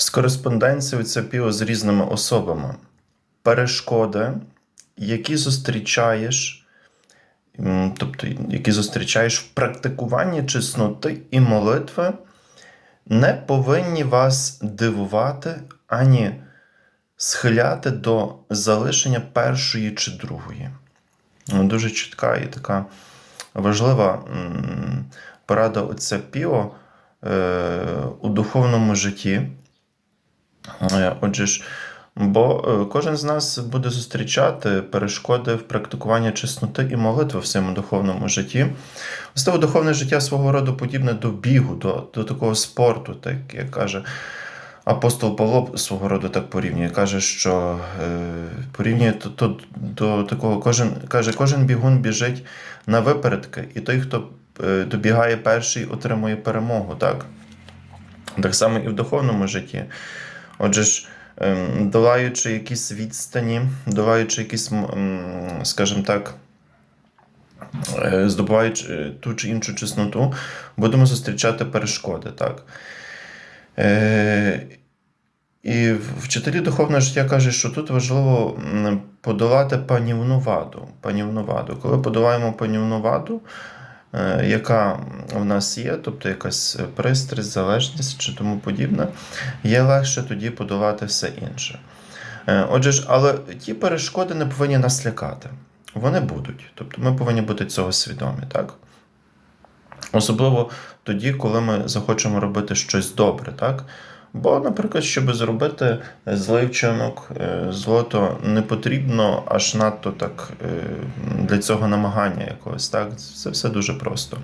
з кореспонденцією це піо з різними особами. Перешкоди, які зустрічаєш, тобто які зустрічаєш в практикуванні чесноти і молитви, не повинні вас дивувати ані схиляти до залишення першої чи другої. Ну, Дуже чітка і така важлива порада отця Піо е, у духовному житті. Отже ж, бо е, кожен з нас буде зустрічати перешкоди в практикуванні чесноти і молитви в своєму духовному житті. Власне, духовне життя свого роду подібне до бігу, до, до такого спорту, так як каже апостол Павло свого роду так порівнює. Каже, що е, порівнює то, то, до такого, кожен каже, кожен бігун біжить на випередки, і той, хто е, добігає перший, отримує перемогу. Так? Так само і в духовному житті. Отже ж, ем, долаючи якісь відстані, долаючи якісь, скажімо так, е, здобуваючи е, ту чи іншу чесноту, будемо зустрічати перешкоди. Так? Е, І вчителі духовного життя кажуть, що тут важливо подолати панівну ваду. Панівну ваду. Коли подолаємо панівну ваду, яка в нас є, тобто якась пристрасть, залежність чи тому подібне, є легше тоді подолати все інше. Е, Отже ж, але ті перешкоди не повинні нас лякати. Вони будуть. Тобто ми повинні бути цього свідомі, так? Особливо тоді, коли ми захочемо робити щось добре, так? Бо, наприклад, щоб зробити злий вчинок, е, злото не потрібно аж надто так е, для цього намагання якогось. Так? Це все дуже просто.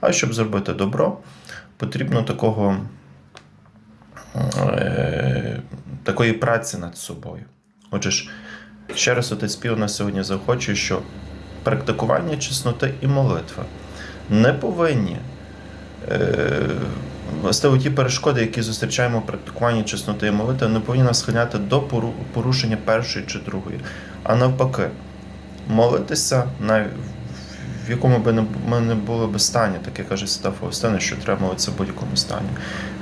А щоб зробити добро, потрібно такого, е, такої праці над собою. Отже ж, ще раз отець Піо нас сьогодні захочує, що практикування чесноти і молитви не повинні. Власне, ті перешкоди, які зустрічаємо в практикуванні чесноти і молитви, не повинні нас схиляти до порушення першої чи другої. А навпаки, молитися, в якому би ми не були би стані, таке каже Свята Фаустина, що треба молитися в будь-якому стані.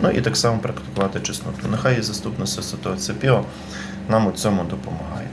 Ну і так само практикувати чесноту. Нехай і заступниця Святого Цепіо нам у цьому допомагає.